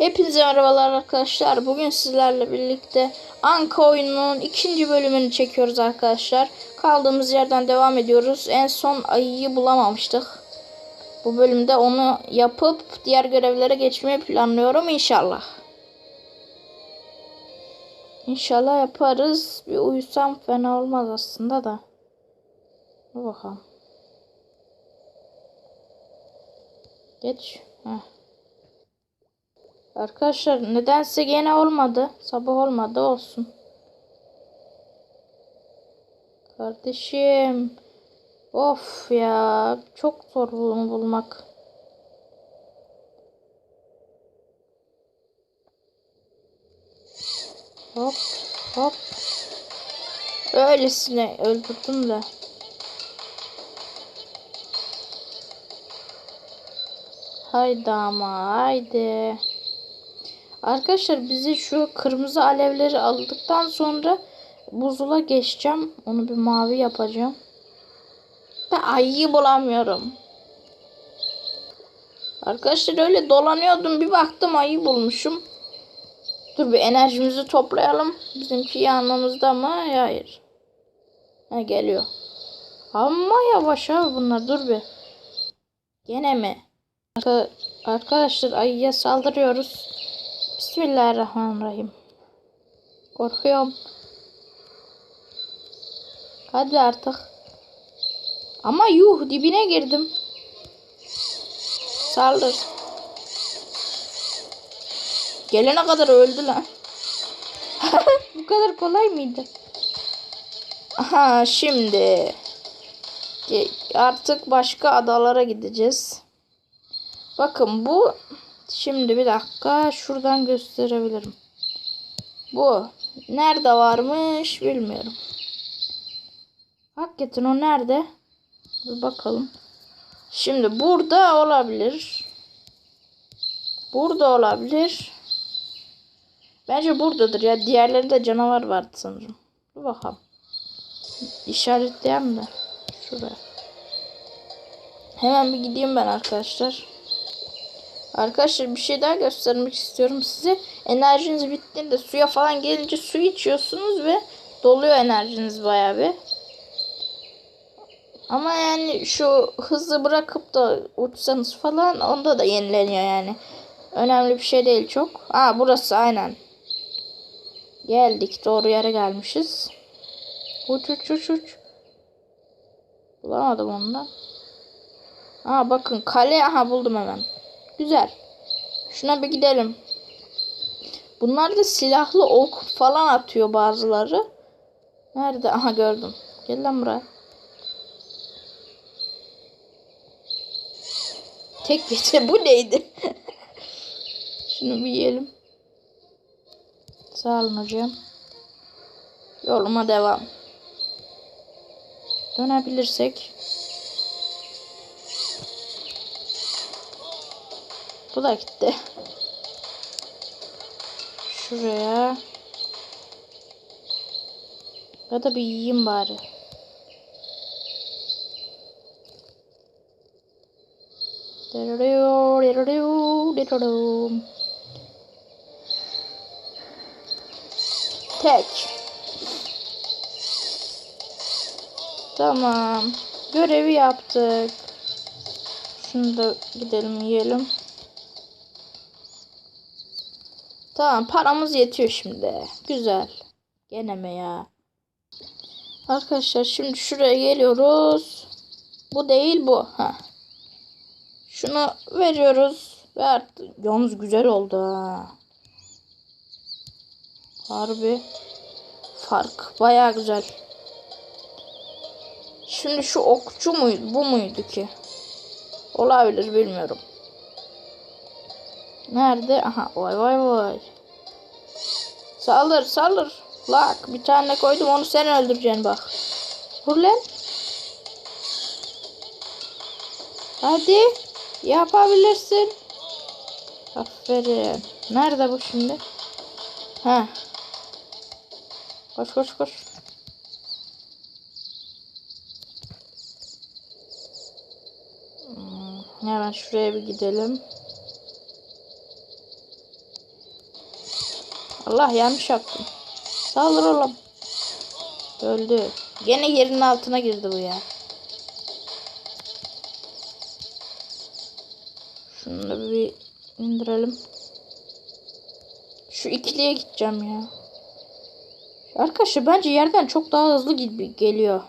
Hepinize merhabalar arkadaşlar. Bugün sizlerle birlikte Anka oyununun ikinci bölümünü çekiyoruz arkadaşlar. Kaldığımız yerden devam ediyoruz. En son ayıyı bulamamıştık. Bu bölümde onu yapıp diğer görevlere geçmeyi planlıyorum inşallah. İnşallah yaparız. Bir uyusam fena olmaz aslında da. Bakalım. Geç. Heh. Arkadaşlar nedense gene olmadı. Sabah olmadı olsun. Kardeşim. Of ya. Çok zor bunu bulmak. Hop hop. Öylesine öldürdüm de. Haydi ama haydi. Arkadaşlar bizi şu kırmızı alevleri aldıktan sonra buzula geçeceğim. Onu bir mavi yapacağım. Ben ayıyı bulamıyorum. Arkadaşlar öyle dolanıyordum. Bir baktım ayı bulmuşum. Dur bir enerjimizi toplayalım. Bizimki yanımızda mı? Hayır. Ha geliyor. Ama yavaş abi bunlar. Dur bir. Gene mi? Arka- Arkadaşlar ayıya saldırıyoruz. Bismillahirrahmanirrahim. Korkuyorum. Hadi artık. Ama yuh dibine girdim. Saldır. Gelene kadar öldü lan. Bu kadar kolay mıydı? Aha şimdi. Artık başka adalara gideceğiz. Bakın bu şimdi bir dakika şuradan gösterebilirim. Bu nerede varmış bilmiyorum. Hakikaten o nerede? Bir bakalım. Şimdi burada olabilir. Burada olabilir. Bence buradadır ya. Diğerlerinde canavar vardı sanırım. Dur bakalım. İşaretleyeyim de. Şuraya. Hemen bir gideyim ben arkadaşlar. Arkadaşlar bir şey daha göstermek istiyorum size. Enerjiniz bittiğinde suya falan gelince su içiyorsunuz ve doluyor enerjiniz bayağı bir. Ama yani şu hızı bırakıp da uçsanız falan onda da yenileniyor yani. Önemli bir şey değil çok. Aa burası aynen. Geldik doğru yere gelmişiz. Uç uç uç uç. Bulamadım ondan. Aa bakın kale aha buldum hemen. Güzel. Şuna bir gidelim. Bunlar da silahlı ok falan atıyor bazıları. Nerede? Aha gördüm. Gel lan buraya. Tek gece bu neydi? Şunu bir yiyelim. Sağ olun hocam. Yoluma devam. Dönebilirsek. Bu da gitti. Şuraya. Ya da bir yiyeyim bari. Tek. Tamam. Görevi yaptık. Şunu da gidelim yiyelim. Tamam paramız yetiyor şimdi. Güzel. Gene mi ya? Arkadaşlar şimdi şuraya geliyoruz. Bu değil bu. Ha. Şunu veriyoruz. Ve artık yalnız güzel oldu ha. Harbi. Fark baya güzel. Şimdi şu okçu muydu? Bu muydu ki? Olabilir bilmiyorum. Nerede? Aha vay vay vay. Saldır saldır. Lak bir tane koydum onu sen öldüreceksin bak. Vur lan. Hadi. Yapabilirsin. Aferin. Nerede bu şimdi? Ha. Koş koş koş. Hmm, Hemen şuraya bir gidelim. Allah yanlış yaptım. Saldır oğlum. Öldü. Gene yerin altına girdi bu ya. Şunu da bir indirelim. Şu ikiliye gideceğim ya. Arkadaşlar bence yerden çok daha hızlı gibi geliyor.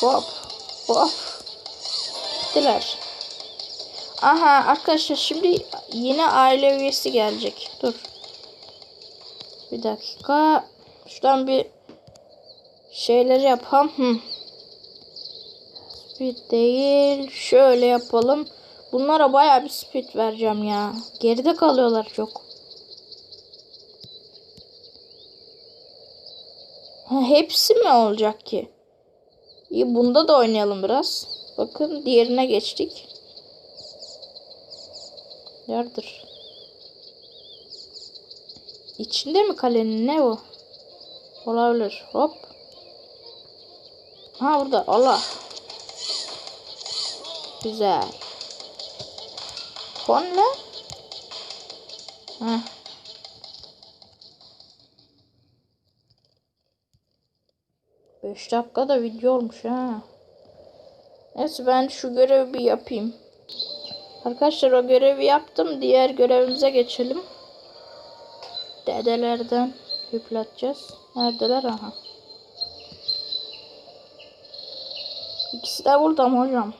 Hop. Hop. Gittiler. Aha arkadaşlar şimdi yine aile üyesi gelecek. Dur. Bir dakika. Şuradan bir şeyleri yapalım. Hı. Speed değil. Şöyle yapalım. Bunlara baya bir speed vereceğim ya. Geride kalıyorlar çok. Ha, hepsi mi olacak ki? İyi bunda da oynayalım biraz. Bakın diğerine geçtik. Yardır. İçinde mi kalenin ne o? Olabilir. Hop. Ha burada. Allah. Güzel. Konle. Heh. Beş dakikada video olmuş ha. Neyse ben şu görevi bir yapayım. Arkadaşlar o görevi yaptım. Diğer görevimize geçelim. Dedelerden yükleteceğiz. Neredeler? Aha. İkisi de burada mı hocam?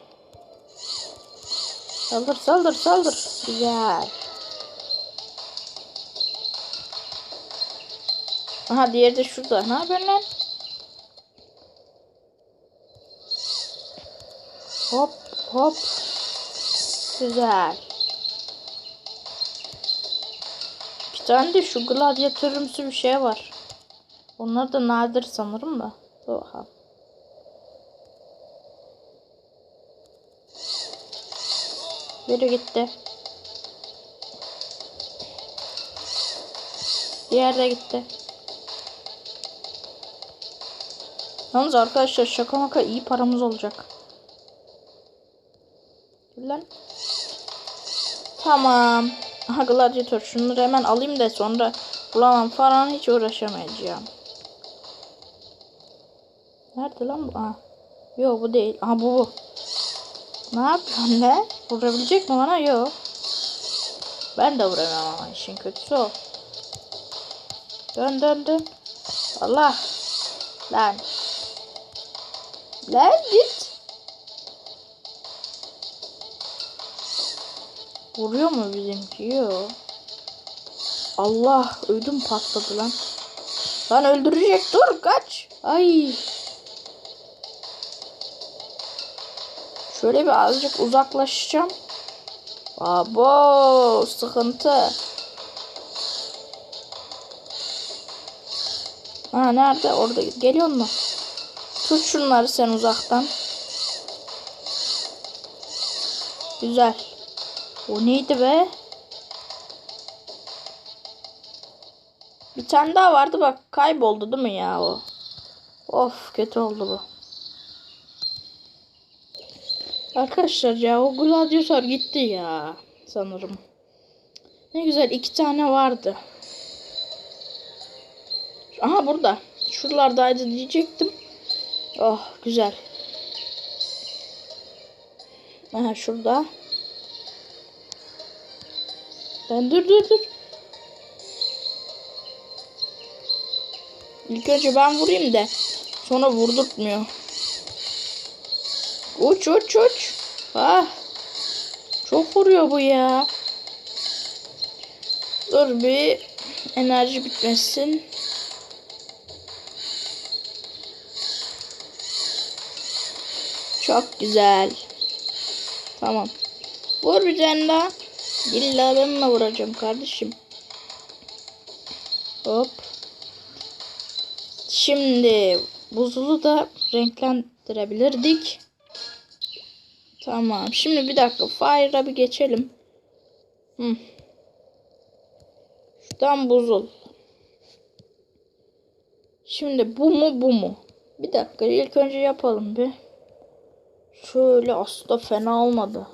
Saldır saldır saldır. Güzel. Aha diğeri de şurada. Ne yapıyorsun lan? Hop hop. Güzel. Bir tane de şu gladyatörümsü bir şey var. Onlar da nadir sanırım da. Oha. Biri gitti. Diğer de gitti. Yalnız arkadaşlar şaka maka iyi paramız olacak. Lan. Tamam. Aha gladyatör. Şunları hemen alayım da sonra bulamam falan hiç uğraşamayacağım. Nerede lan bu? Aha. Yok bu değil. Aha bu bu. Ne yapıyorsun ne? Vurabilecek mi bana? Yok. Ben de vuramam ama işin kötüsü o. Dön dön dön. Allah. Lan. Lan git. Vuruyor mu bizimki? Yok. Allah ödüm patladı lan. Lan öldürecek dur kaç. Ay. Şöyle bir azıcık uzaklaşacağım. Abo sıkıntı. Ha nerede? Orada geliyor mu? Tut şunları sen uzaktan. Güzel. O neydi be? Bir tane daha vardı bak kayboldu değil mi ya o? Of kötü oldu bu. Arkadaşlar ya o gladyatör gitti ya sanırım. Ne güzel iki tane vardı. Aha burada. Şuralardaydı diyecektim. Oh güzel. Aha şurada. Ben dur dur dur. İlk önce ben vurayım da sonra vurdurtmuyor. Uç uç uç. Ah. Çok vuruyor bu ya. Dur bir enerji bitmesin. Çok güzel. Tamam. Vur bir tane daha. Dillalımla vuracağım kardeşim. Hop. Şimdi buzulu da renklendirebilirdik. Tamam. Şimdi bir dakika. Fire'a bir geçelim. Hı. Şuradan buzul. Şimdi bu mu bu mu? Bir dakika. ilk önce yapalım bir. Şöyle aslında fena olmadı.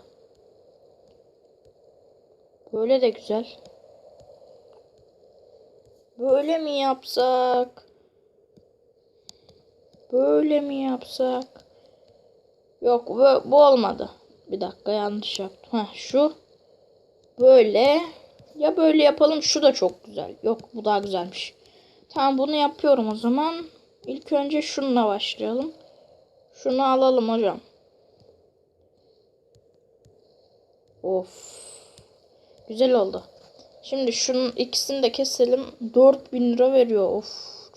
Böyle de güzel. Böyle mi yapsak? Böyle mi yapsak? Yok bu, bu olmadı. Bir dakika yanlış yaptım. Heh, şu böyle ya böyle yapalım. Şu da çok güzel. Yok bu daha güzelmiş. Tamam bunu yapıyorum o zaman. İlk önce şununla başlayalım. Şunu alalım hocam. Of. Güzel oldu. Şimdi şunun ikisini de keselim. 4000 lira veriyor. Of.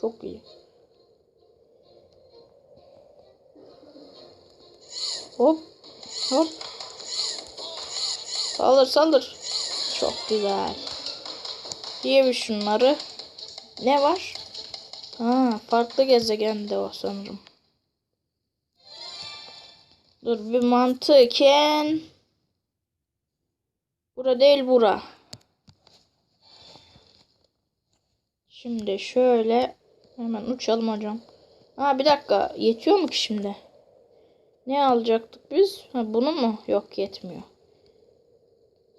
Çok iyi. Hop. Hop. Saldır saldır. Çok güzel. Diye şunları. Ne var? Ha, farklı gezegende o sanırım. Dur bir mantıken. Bura değil bura. Şimdi şöyle hemen uçalım hocam. Ha bir dakika yetiyor mu ki şimdi? Ne alacaktık biz? Ha, bunu mu? Yok yetmiyor.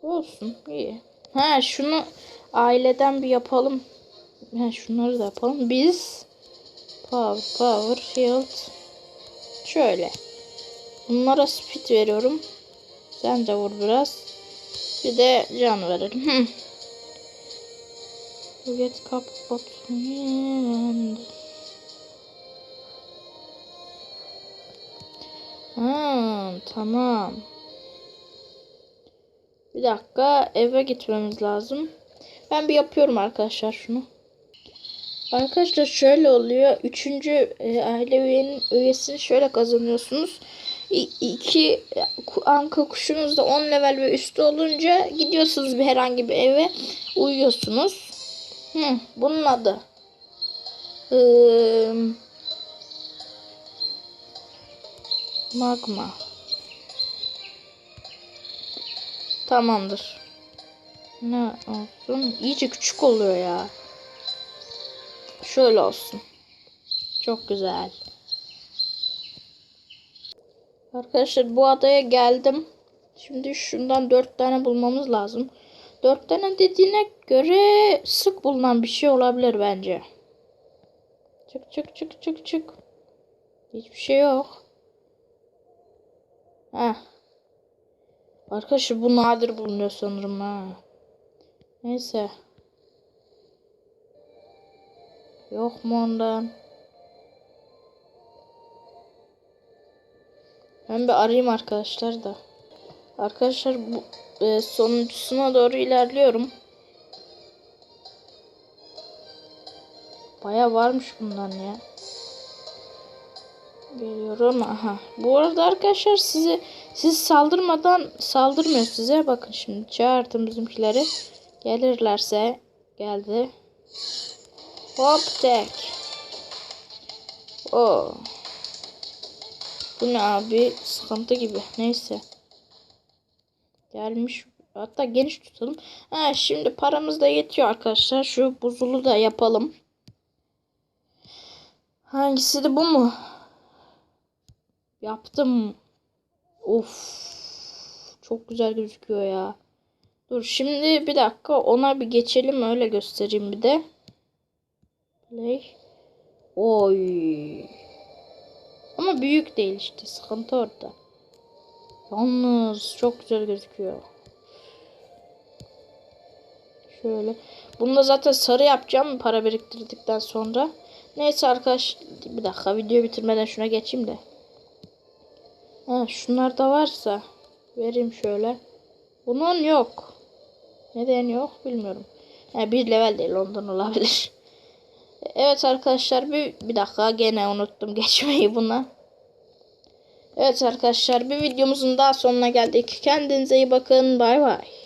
Olsun iyi. Ha şunu aileden bir yapalım. Ha şunları da yapalım. Biz power power shield şöyle. Bunlara speed veriyorum. Sen de vur biraz. Bir de can verelim. Get cup bot. Ha, tamam. Bir dakika eve gitmemiz lazım. Ben bir yapıyorum arkadaşlar şunu. Arkadaşlar şöyle oluyor. Üçüncü e, aile üyenin üyesini şöyle kazanıyorsunuz. İki anka kuşunuz da 10 level ve üstü olunca gidiyorsunuz bir herhangi bir eve uyuyorsunuz. Hı, bunun adı. Ee, magma. Tamamdır. Ne olsun? İyice küçük oluyor ya. Şöyle olsun. Çok güzel. Arkadaşlar bu adaya geldim. Şimdi şundan dört tane bulmamız lazım. Dört tane dediğine göre sık bulunan bir şey olabilir bence. Çık çık çık çık çık. Hiçbir şey yok. Heh. Arkadaşlar bu nadir bulunuyor sanırım ha. Neyse. Yok mu ondan? Ben bir arayayım arkadaşlar da. Arkadaşlar bu e, sonuncusuna doğru ilerliyorum. Baya varmış bundan ya. Geliyorum. Aha. Bu arada arkadaşlar size siz saldırmadan saldırmıyor size. Bakın şimdi çağırdım bizimkileri. Gelirlerse geldi. Hop tek. O. Bu ne abi? Sıkıntı gibi. Neyse. Gelmiş. Hatta geniş tutalım. Ha, şimdi paramız da yetiyor arkadaşlar. Şu buzulu da yapalım. Hangisi de bu mu? Yaptım. Of. Çok güzel gözüküyor ya. Dur şimdi bir dakika ona bir geçelim öyle göstereyim bir de. Play. Oy. Ama büyük değil işte sıkıntı orada. Yalnız çok güzel gözüküyor. Şöyle. Bunu da zaten sarı yapacağım para biriktirdikten sonra. Neyse arkadaş bir dakika video bitirmeden şuna geçeyim de. Ha, şunlar da varsa vereyim şöyle. Bunun yok. Neden yok bilmiyorum. Yani bir level değil ondan olabilir. Evet arkadaşlar bir, bir dakika gene unuttum geçmeyi buna. Evet arkadaşlar bir videomuzun daha sonuna geldik. Kendinize iyi bakın. Bay bay.